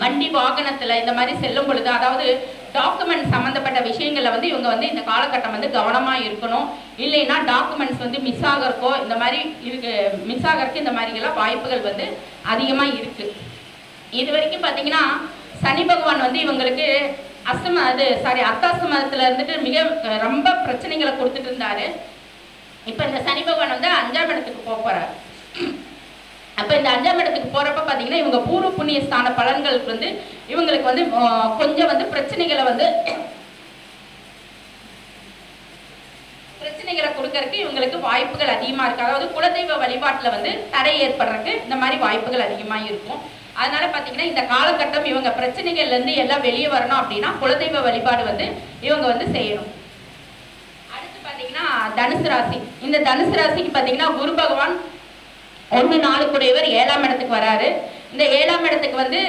வண்டி வாகனத்துல இந்த மாதிரி செல்லும் பொழுது அதாவது டாக்குமெண்ட் சம்மந்தப்பட்ட விஷயங்களில் வந்து இவங்க வந்து இந்த காலகட்டம் வந்து கவனமாக இருக்கணும். இல்லைன்னா டாக்குமெண்ட்ஸ் வந்து மிஸ் ஆகிறக்கோ இந்த மாதிரி இருக்கு மிஸ் ஆகிறதுக்கு இந்த மாதிரிலாம் வாய்ப்புகள் வந்து அதிகமாக இருக்கு. இது வரைக்கும் பார்த்தீங்கன்னா சனி பகவான் வந்து இவங்களுக்கு அஸ்தம அது சாரி அத்தாசமத்தில் இருந்துட்டு மிக ரொம்ப பிரச்சனைகளை கொடுத்துட்டு இருந்தாரு. இப்போ இந்த சனி பகவான் வந்து அஞ்சாம் இடத்துக்கு போக போறாரு. அப்போ இந்த அஞ்சாம் இடத்துக்கு போகிறப்ப பார்த்தீங்கன்னா இவங்க பூர்வ புண்ணிய ஸ்தான பலன்களுக்கு வந்து இவங்களுக்கு வந்து கொஞ்சம் வந்து பிரச்சனைகளை வந்து பிரச்சனைகளை கொடுக்கறதுக்கு இவங்களுக்கு வாய்ப்புகள் அதிகமா இருக்கு. அதாவது குலதெய்வ வழிபாட்டுல வந்து தடை ஏற்படுறதுக்கு இந்த மாதிரி வாய்ப்புகள் அதிகமா இருக்கும். அதனால பாத்தீங்கன்னா இந்த காலகட்டம் இவங்க பிரச்சனைகள்ல இருந்து எல்லாம் வெளியே வரணும் அப்படின்னா குலதெய்வ வழிபாடு வந்து இவங்க வந்து செய்யணும். அடுத்து பாத்தீங்கன்னா தனுசு ராசி. இந்த தனுசு ராசிக்கு பாத்தீங்கன்னா குரு பகவான் ஒன்று நாளுக்குடையவர் ஏழாம் இடத்துக்கு வராரு. இந்த ஏழாம் இடத்துக்கு வந்து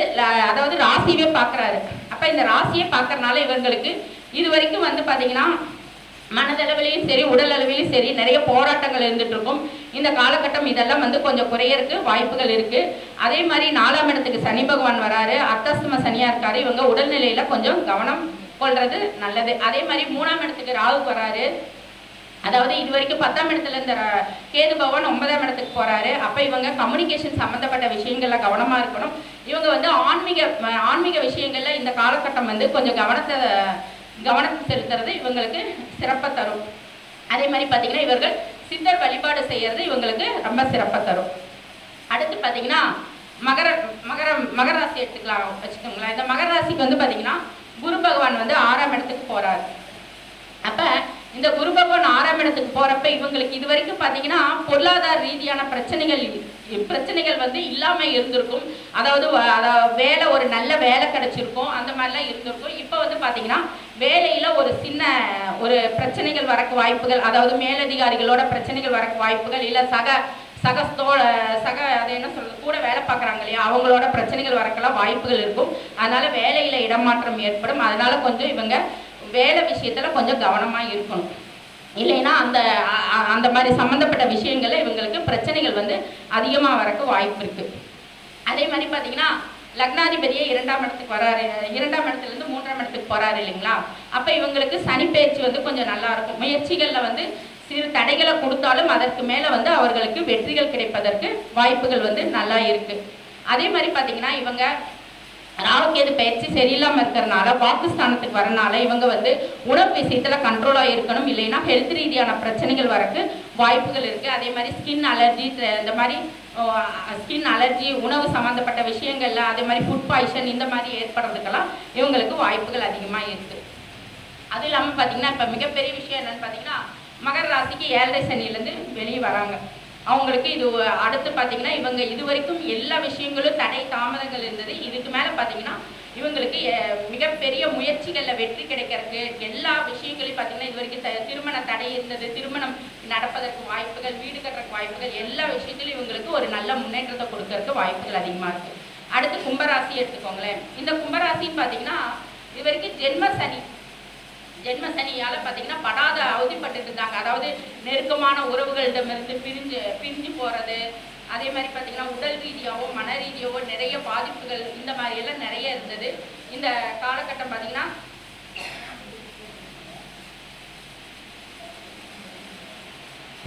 அதாவது ராசியவே பார்க்கறாரு அப்போ இந்த ராசியை பார்க்கறனால இவங்களுக்கு இது வரைக்கும் வந்து பார்த்தீங்கன்னா மனதளவிலையும் சரி உடல் அளவிலையும் சரி நிறைய போராட்டங்கள் இருந்துட்டு இருக்கும். இந்த காலகட்டம் இதெல்லாம் வந்து கொஞ்சம் குறையறதுக்கு வாய்ப்புகள் இருக்கு. அதே மாதிரி நாலாம் இடத்துக்கு சனி பகவான் வராரு அர்த்தாஸ்தம சனியா இருக்காரு இவங்க உடல்நிலையில கொஞ்சம் கவனம் கொள்றது நல்லது. அதே மாதிரி மூணாம் இடத்துக்கு ராகு வராரு. அதாவது இது வரைக்கும் பத்தாம் இடத்துல இருந்த கேது பவன் ஒன்பதாம் இடத்துக்கு போறாரு. அப்ப இவங்க கம்யூனிகேஷன் சம்பந்தப்பட்ட விஷயங்கள்ல கவனமா இருக்கணும். இவங்க வந்து ஆன்மீக ஆன்மீக விஷயங்கள்ல இந்த காலகட்டம் வந்து கொஞ்சம் கவனத்தை கவனத்தை செலுத்துறது இவங்களுக்கு சிறப்பை தரும். அதே மாதிரி பாத்தீங்கன்னா இவர்கள் சித்தர் வழிபாடு செய்யறது இவங்களுக்கு ரொம்ப சிறப்பை தரும். அடுத்து பாத்தீங்கன்னா மகர மகர மகராசி எடுத்துக்கலாம் வச்சுக்கோங்களேன். இந்த மகராசிக்கு வந்து பாத்தீங்கன்னா குரு பகவான் வந்து ஆறாம் இடத்துக்கு போறாரு. இந்த குரு பகவான் ஆறாம் இடத்துக்கு போறப்ப இவங்களுக்கு இது வரைக்கும் பாத்தீங்கன்னா பொருளாதார ரீதியான பிரச்சனைகள் பிரச்சனைகள் வந்து இல்லாம இருந்திருக்கும். அதாவது அதாவது வேலை ஒரு நல்ல வேலை கிடைச்சிருக்கும். அந்த மாதிரிலாம் இருந்திருக்கும். இப்போ வந்து பாத்தீங்கன்னா வேலையில ஒரு சின்ன ஒரு பிரச்சனைகள் வரக்கு வாய்ப்புகள் அதாவது மேலதிகாரிகளோட பிரச்சனைகள் வரக்கு வாய்ப்புகள் இல்ல சக சகஸ்தோ சக அது என்ன சொல்றது கூட வேலை பார்க்குறாங்க இல்லையா அவங்களோட பிரச்சனைகள் வரக்கெல்லாம் வாய்ப்புகள் இருக்கும். அதனால வேலையில இடமாற்றம் ஏற்படும். அதனால கொஞ்சம் இவங்க வேலை விஷயத்தில் கொஞ்சம் கவனமாக இருக்கணும். இல்லைன்னா அந்த அந்த மாதிரி சம்மந்தப்பட்ட விஷயங்களில் இவங்களுக்கு பிரச்சனைகள் வந்து அதிகமாக வரக்கு வாய்ப்பு இருக்குது அதே மாதிரி பார்த்தீங்கன்னா லக்னாதிபதியே இரண்டாம் இடத்துக்கு வராரு. இரண்டாம் இடத்துலேருந்து மூன்றாம் இடத்துக்கு போகிறாரு இல்லைங்களா? அப்போ இவங்களுக்கு சனிப்பெயர்ச்சி வந்து கொஞ்சம் நல்லா இருக்கும். வந்து சிறு தடைகளை கொடுத்தாலும் அதற்கு மேலே வந்து அவர்களுக்கு வெற்றிகள் கிடைப்பதற்கு வாய்ப்புகள் வந்து நல்லா இருக்குது அதே மாதிரி பார்த்தீங்கன்னா இவங்க ராகுகேது பயிற்சி சரியில்லாம இருக்கிறனால வாக்குஸ்தானத்துக்கு வரனால இவங்க வந்து உணவு விஷயத்துல கண்ட்ரோலா இருக்கணும் இல்லைன்னா ஹெல்த் ரீதியான பிரச்சனைகள் வரக்கு வாய்ப்புகள் இருக்கு. அதே மாதிரி ஸ்கின் அலர்ஜி இந்த மாதிரி ஸ்கின் அலர்ஜி உணவு சம்பந்தப்பட்ட விஷயங்கள்ல அதே மாதிரி ஃபுட் பாய்சன் இந்த மாதிரி ஏற்படுறதுக்கெல்லாம் இவங்களுக்கு வாய்ப்புகள் அதிகமா இருக்கு. அது இல்லாமல் பார்த்தீங்கன்னா இப்போ மிகப்பெரிய விஷயம் என்னன்னு பார்த்தீங்கன்னா மகர ராசிக்கு ஏழரை சனியிலேருந்து வெளியே வராங்க. அவங்களுக்கு இது அடுத்து பார்த்தீங்கன்னா இவங்க இது வரைக்கும் எல்லா விஷயங்களும் தடை தாமதங்கள் இருந்தது. இதுக்கு மேலே பார்த்தீங்கன்னா இவங்களுக்கு மிகப்பெரிய முயற்சிகளில் வெற்றி கிடைக்கிறதுக்கு எல்லா விஷயங்களையும் பார்த்தீங்கன்னா இது வரைக்கும் த- திருமண தடை இருந்தது. திருமணம் நடப்பதற்கு வாய்ப்புகள் வீடு கட்டுறதுக்கு வாய்ப்புகள் எல்லா விஷயத்திலும் இவங்களுக்கு ஒரு நல்ல முன்னேற்றத்தை கொடுக்கறதுக்கு வாய்ப்புகள் அதிகமாக இருக்குது அடுத்து கும்பராசி எடுத்துக்கோங்களேன். இந்த கும்பராசின்னு பார்த்தீங்கன்னா இது வரைக்கும் ஜென்ம சனி ஜென்ம சனியால பாத்தீங்கன்னா படாத அவதிப்பட்டு இருந்தாங்க அதாவது நெருக்கமான உறவுகளிடமிருந்து பிரிஞ்சு பிரிஞ்சு போறது. அதே மாதிரி பாத்தீங்கன்னா உடல் ரீதியாவோ மன ரீதியாவோ நிறைய பாதிப்புகள் இந்த மாதிரி எல்லாம் நிறைய இருந்தது. இந்த காலகட்டம் பாத்தீங்கன்னா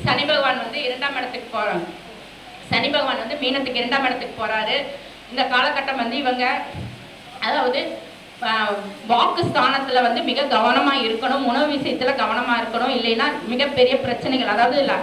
சனி பகவான் வந்து இரண்டாம் இடத்துக்கு போறாங்க சனி பகவான் வந்து மீனத்துக்கு இரண்டாம் இடத்துக்கு போறாரு. இந்த காலகட்டம் வந்து இவங்க அதாவது வாக்கு ஸ்தானத்தில் வந்து மிக கவனமா இருக்கணும் உணவு விஷயத்துல கவனமா இருக்கணும் இல்லைன்னா மிகப்பெரிய பிரச்சனைகள் அதாவது ல-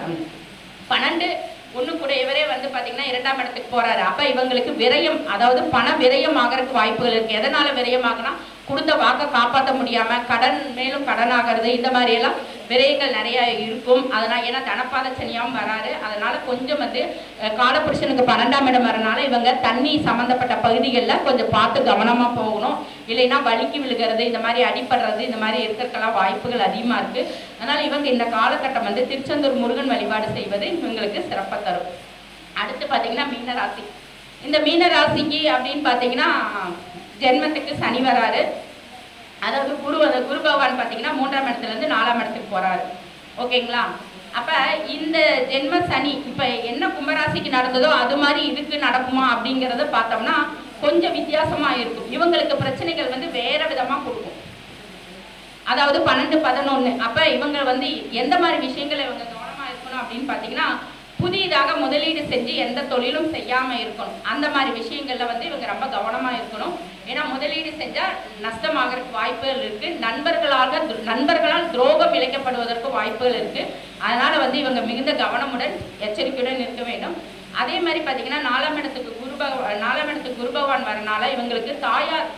பன்னெண்டு ஒண்ணு இவரே வந்து பாத்தீங்கன்னா இரண்டாம் இடத்துக்கு போறாரு. அப்ப இவங்களுக்கு விரயம் அதாவது பண விரயம் ஆகிறதுக்கு வாய்ப்புகள் இருக்கு. எதனால விரயம் ஆகுனா கொடுத்த வாக்கை காப்பாற்ற முடியாமல் கடன் மேலும் கடன் ஆகிறது இந்த மாதிரி எல்லாம் விரயங்கள் நிறைய இருக்கும். அதனால் ஏன்னா தனப்பாத சனியாகவும் வராரு. அதனால கொஞ்சம் வந்து அஹ், காலபுருஷனுக்கு பன்னெண்டாம் இடம் வரனால இவங்க தண்ணி சம்மந்தப்பட்ட பகுதிகளில் கொஞ்சம் பார்த்து கவனமாக போகணும். இல்லைன்னா வலிக்கு விழுகிறது இந்த மாதிரி அடிபடுறது இந்த மாதிரி இருக்கிறதுக்கெல்லாம் வாய்ப்புகள் அதிகமாக இருக்கு. அதனால் இவங்க இந்த காலகட்டம் வந்து திருச்செந்தூர் முருகன் வழிபாடு செய்வது இவங்களுக்கு சிறப்பாக தரும். அடுத்து பார்த்தீங்கன்னா மீனராசி. இந்த மீனராசிக்கு அப்படின்னு பார்த்தீங்கன்னா ஜென்மத்துக்கு சனி வராரு. அதாவது குரு குரு பகவான் பார்த்தீங்கன்னா மூன்றாம் இடத்துலேருந்து நாலாம் இடத்துக்கு போகிறாரு ஓகேங்களா? அப்ப இந்த ஜென்ம சனி இப்போ என்ன கும்பராசிக்கு நடந்ததோ அது மாதிரி இதுக்கு நடக்குமா அப்படிங்கிறத பார்த்தோம்னா கொஞ்சம் வித்தியாசமா இருக்கும். இவங்களுக்கு பிரச்சனைகள் வந்து வேற விதமா கொடுக்கும். அதாவது பன்னெண்டு பதினொன்னு. அப்போ இவங்க வந்து எந்த மாதிரி விஷயங்களை இவங்க கவனமாக இருக்கணும் அப்படின்னு பார்த்தீங்கன்னா புதிதாக முதலீடு செஞ்சு எந்த தொழிலும் செய்யாமல் இருக்கணும். அந்த மாதிரி விஷயங்களில் வந்து இவங்க ரொம்ப கவனமாக இருக்கணும். ஏன்னா முதலீடு செஞ்சால் நஷ்டமாகறதுக்கு வாய்ப்புகள் இருக்குது நண்பர்களாக நண்பர்களால் துரோகம் இழைக்கப்படுவதற்கு வாய்ப்புகள் இருக்குது அதனால் வந்து இவங்க மிகுந்த கவனமுடன் எச்சரிக்கையுடன் இருக்க வேண்டும். அதே மாதிரி பார்த்தீங்கன்னா நாலாம் இடத்துக்கு குரு பகவான் நாலாம் இடத்துக்கு குரு பகவான் வரனால இவங்களுக்கு தாயார்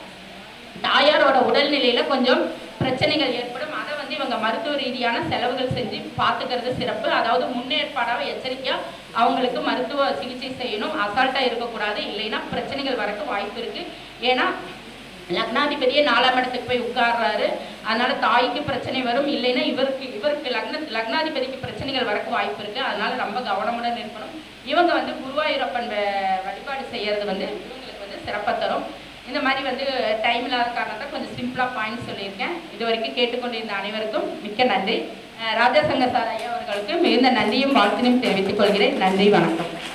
தாயாரோட உடல்நிலையில் கொஞ்சம் பிரச்சனைகள் ஏற்படும். அதை வந்து இவங்க மருத்துவ ரீதியான செலவுகள் செஞ்சு பார்த்துக்கிறது சிறப்பு. அதாவது முன்னேற்பாடாக எச்சரிக்கையா அவங்களுக்கு மருத்துவ சிகிச்சை செய்யணும். அசால்ட்டா இருக்கக்கூடாது. இல்லைன்னா பிரச்சனைகள் வரக்கு வாய்ப்பு இருக்கு. ஏன்னா லக்னாதிபதியே நாலாம் இடத்துக்கு போய் உட்கார்றாரு. அதனால தாய்க்கு பிரச்சனை வரும். இல்லைன்னா இவருக்கு இவருக்கு லக்ன லக்னாதிபதிக்கு பிரச்சனைகள் வரக்கு வாய்ப்பு இருக்கு. அதனால ரொம்ப கவனமுடன் இருக்கணும். இவங்க வந்து குருவாயூரப்பன் வழிபாடு செய்யறது வந்து இவங்களுக்கு வந்து சிறப்பை தரும். இந்த மாதிரி வந்து டைம் இல்லாத காரணத்தை கொஞ்சம் சிம்பிளாக பாயிண்ட் சொல்லியிருக்கேன். இது வரைக்கும் கேட்டுக்கொண்டிருந்த அனைவருக்கும் மிக்க நன்றி. அஹ் ராஜாசங்க சார் ஐயா அவர்களுக்கு மிகுந்த நன்றியும் வாழ்த்தினையும் தெரிவித்துக் கொள்கிறேன். நன்றி வணக்கம்.